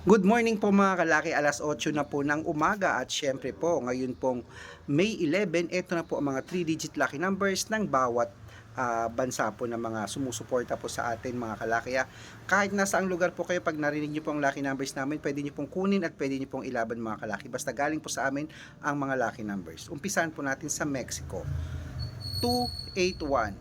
Good morning po mga kalaki, alas 8 na po ng umaga at syempre po ngayon pong May 11, ito na po ang mga 3-digit lucky numbers ng bawat ah, bansa po ng mga sumusuporta po sa atin mga kalaki. ah. Kahit nasa ang lugar po kayo, pag narinig nyo po ang lucky numbers namin, pwede nyo pong kunin at pwede nyo pong ilaban mga kalaki. Basta galing po sa amin ang mga lucky numbers. Umpisahan po natin sa Mexico. 281,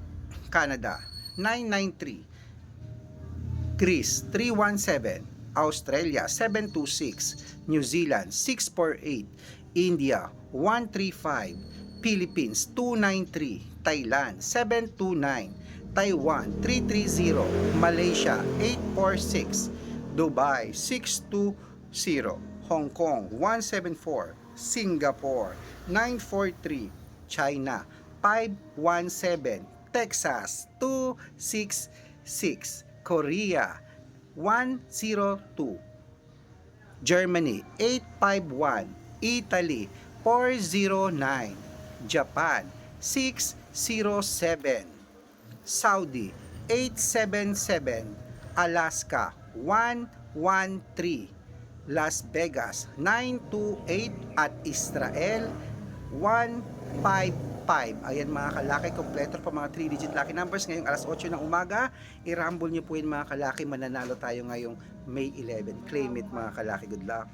Canada, 993, Greece 317, Australia 726, New Zealand 648, India 135, Philippines 293, Thailand 729, Taiwan 330, Malaysia 846, Dubai 620, Hong Kong 174, Singapore 943, China 517, Texas 266, Korea 102, Germany 851, Italy 409, Japan 607, Saudi 877, Alaska 113, Las Vegas 928 at Israel 155. Ayan mga kalaki, kompleto pa mga 3-digit lucky numbers ngayong alas 8 ng umaga. I-rumble nyo po yun mga kalaki, mananalo tayo ngayong May 11. Claim it mga kalaki, good luck.